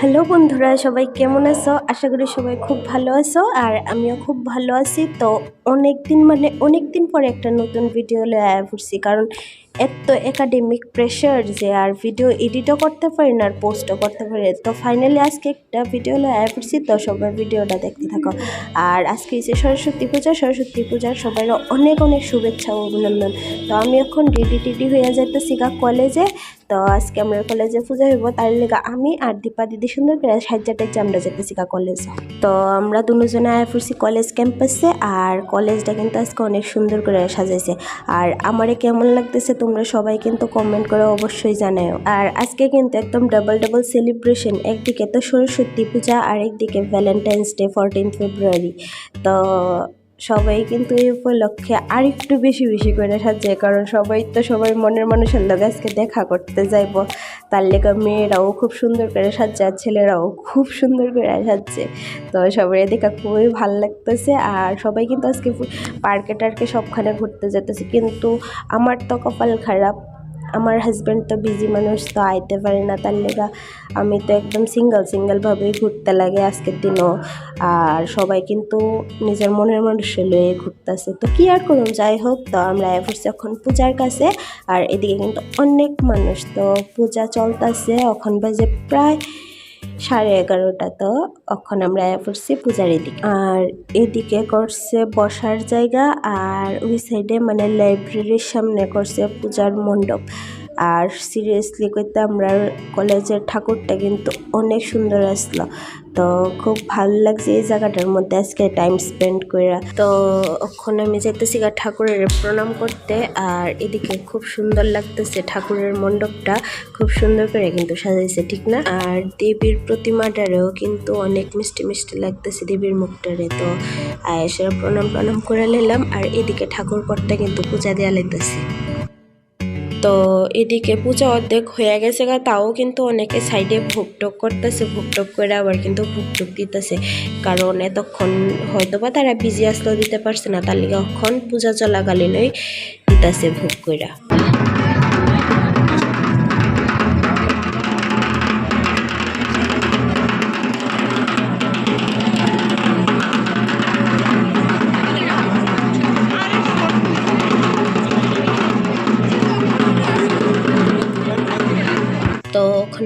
Hello বন্ধুরা, সবাই কেমন আছো? আশা করি সবাই খুব ভালো আছো, আর আমিও খুব ভালো আছি। তো অনেক দিন মানে অনেক দিন পরে একটা নতুন ভিডিও লয়ে পড়ছি, কারণ এত একাডেমিক প্রেশার যে আর ভিডিও এডিটও করতে পারি না আর পোস্টও করতে পারি তো ফাইনালি আজকে একটা ভিডিও আয়া পড়ছি, তো সবার ভিডিওটা দেখতে থাকো। আর আজকে যে সরস্বতী পূজা, সরস্বতী পূজার সবাই অনেক অনেক শুভেচ্ছা অভিনন্দন। তো আমি এখন রেডি টেডি হয়ে যাইতেছি গা কলেজে তো আজকে আমরা কলেজে পূজা হইব, তার লেগে আমি আর দীপা দিদি সুন্দর করে সাজ্জা টাজ্জা আমরা যেতেছি গা কলেজে তো আমরা দুজনে পড়ছি কলেজ ক্যাম্পাসে আর কলেজটা কিন্তু আজকে অনেক সুন্দর করে সাজাইছে। আর আমারে কেমন লাগতেছে তোমরা সবাই কিন্তু কমেন্ট করে অবশ্যই জানাও আর আজকে কিন্তু একদম ডাবল ডাবল সেলিব্রেশন একদিকে তো সরস্বতী পূজা আর একদিকে ভ্যালেন্টাইন্স ডে ফোরটিন ফেব্রুয়ারি তো সবাই কিন্তু এই উপলক্ষে আর একটু বেশি বেশি করে সাজে কারণ সবাই তো সবাই মনের মানুষের লোক আজকে দেখা করতে যাইব। তার লেখা মেয়েরাও খুব সুন্দর করে সাজছে আর ছেলেরাও খুব সুন্দর করে সাজছে। তো সবাই দেখা খুবই ভালো লাগতেছে আর সবাই কিন্তু আজকে পার্কে টার্কে সবখানে ঘুরতে যেতেছে। কিন্তু আমার তো কপাল খারাপ। আমার হাজব্যান্ড তো বিজি মানুষ, তো আইতে পারে না। তার লেগা আমি তো একদম সিঙ্গেল সিঙ্গেলভাবেই ঘুরতে লাগে আজকের দিনও। আর সবাই কিন্তু নিজের মনের মানুষে লয়ে ঘুরতেছে। তো কি আর করুন যাই হোক, তো আমরা এফরছি এখন পূজার কাছে। আর এদিকে কিন্তু অনেক মানুষ, তো পূজা চলতেছে। এখন বাজে প্রায় সাড়ে এগারোটা তো অক্ষণ আমরা পড়ছি পূজার এদিকে। আর এদিকে করছে বসার জায়গা, আর ওই সাইডে মানে লাইব্রেরির সামনে করছে পূজার মণ্ডপ। আর সিরিয়াসলি করতে আমরা কলেজের ঠাকুরটা কিন্তু অনেক সুন্দর আসলো। তো খুব ভালো লাগছে এই জায়গাটার মধ্যে আজকে টাইম স্পেন্ড করে তো ওখানে আমি যেতেছি গা ঠাকুরের প্রণাম করতে আর এদিকে খুব সুন্দর লাগতেছে ঠাকুরের মণ্ডপটা। খুব সুন্দর করে কিন্তু সাজাইছে, ঠিক না? আর দেবীর প্রতিমাটারেও কিন্তু অনেক মিষ্টি মিষ্টি লাগতেছে দেবীর মুখটারে। তো আয়েসের প্রণাম প্রণাম করে নিলাম আর এদিকে ঠাকুর কর্তা কিন্তু পূজা দেওয়া লাগতেছে। তো এদিকে পূজা অর্ধেক হয়ে গেছে গা, তাও কিন্তু অনেকে সাইডে ভুকটক করতেছে, ভুকটক করে আবার কিন্তু ভুকটক দিতেছে। কারণ এতক্ষণ হয়তো বা তারা বিজি আসলেও দিতে পারছে না, তার লিগে অক্ষণ পূজা চলাকালীনই দিতেছে ভোগ কইরা।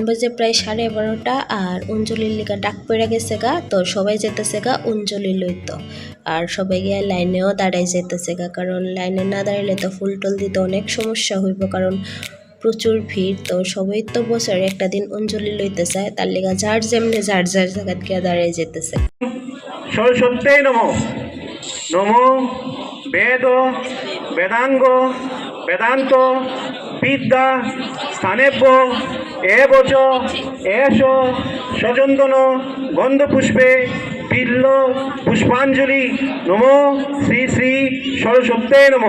বাজে প্রায় সাড়ে এগারোটা আর অঞ্জলির লিগা ডাক পড়ে গেছে গা, তো সবাই যেতেছে গা অঞ্জলি লইতো। আর সবাই গিয়ে লাইনেও দাঁড়াই যেতেছে গা, কারণ লাইনে না দাঁড়াইলে তো ফুল টুল দিতে অনেক সমস্যা হইব, কারণ প্রচুর ভিড়। তো সবাই তো বছরে একটা দিন অঞ্জলি লইতে চায়, তার লিগা যার যেমনি যার যার জায়গাত গিয়ে দাঁড়াই যেতেছে। বেদ, বেদাঙ্গ, বেদান্ত, বিদ্যা, স্থানেব্য এবচ এস সচন্দন গন্ধপুষ্পে বিল্ল পুষ্পাঞ্জলি, নম শ্রী শ্রী সরস্বত্যই নম।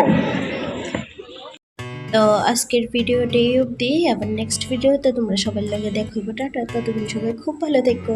তো আজকের ভিডিওটি অবধি। আবার নেক্সট ভিডিওতে তোমরা সবার লগে দেখো টাটা, ততদিন সবাই খুব ভালো থেকো।